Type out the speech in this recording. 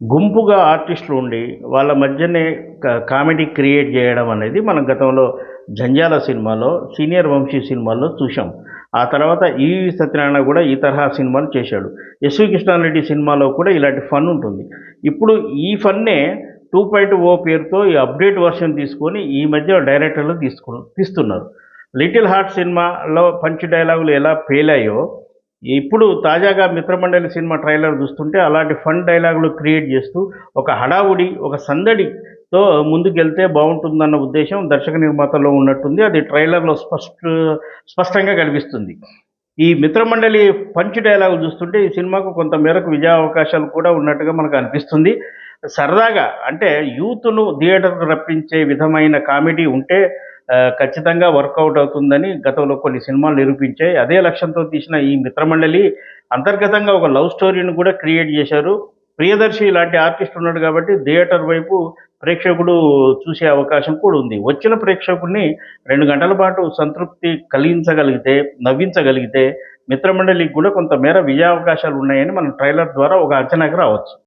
గుంపుగా ఆర్టిస్టులు ఉండి వాళ్ళ మధ్యనే కామెడీ క్రియేట్ చేయడం అనేది మనం గతంలో జంజాల సినిమాలో సీనియర్ వంశీ సినిమాల్లో చూసాం ఆ తర్వాత ఈ సత్యనారాయణ కూడా ఈ తరహా సినిమాలు చేశాడు. ఎస్వి కృష్ణారెడ్డి సినిమాలో కూడా ఇలాంటి ఫన్ ఉంటుంది. ఇప్పుడు ఈ ఫన్నే టూ పాయింట్ ఓ పేరుతో ఈ అప్డేట్ వర్షన్ తీసుకొని ఈ మధ్య డైరెక్టర్లు తీసుకు తీస్తున్నారు. లిటిల్ హార్ట్ సినిమాలో పంచ్ డైలాగులు ఎలా ఫెయిల్ అయ్యో ఇప్పుడు తాజాగా మిత్రమండలి సినిమా ట్రైలర్ చూస్తుంటే అలాంటి ఫన్ డైలాగులు క్రియేట్ చేస్తూ ఒక హడావుడి ఒక సందడితో ముందుకెళ్తే బాగుంటుందన్న ఉద్దేశం దర్శక నిర్మాతలో ఉన్నట్టుంది. అది ట్రైలర్లో స్పష్ట స్పష్టంగా కనిపిస్తుంది. ఈ మిత్రమండలి పంచ్ డైలాగులు చూస్తుంటే ఈ సినిమాకు కొంత మేరకు విజయ అవకాశాలు కూడా ఉన్నట్టుగా మనకు అనిపిస్తుంది. సరదాగా అంటే యూత్ను థియేటర్కు రప్పించే విధమైన కామెడీ ఉంటే ఖచ్చితంగా వర్కౌట్ అవుతుందని గతంలో కొన్ని సినిమాలు నిరూపించాయి. అదే లక్ష్యంతో తీసిన ఈ మిత్రమండలి అంతర్గతంగా ఒక లవ్ స్టోరీని కూడా క్రియేట్ చేశారు. ప్రియదర్శి ఇలాంటి ఆర్టిస్ట్ ఉన్నాడు కాబట్టి థియేటర్ వైపు ప్రేక్షకుడు చూసే అవకాశం కూడా ఉంది. వచ్చిన ప్రేక్షకుడిని రెండు గంటల పాటు సంతృప్తి కలిగించగలిగితే నవ్వించగలిగితే మిత్రమండలికి కూడా కొంత మేర విజయావకాశాలు ఉన్నాయని మనం ట్రైలర్ ద్వారా ఒక అంచనాకు రావచ్చు.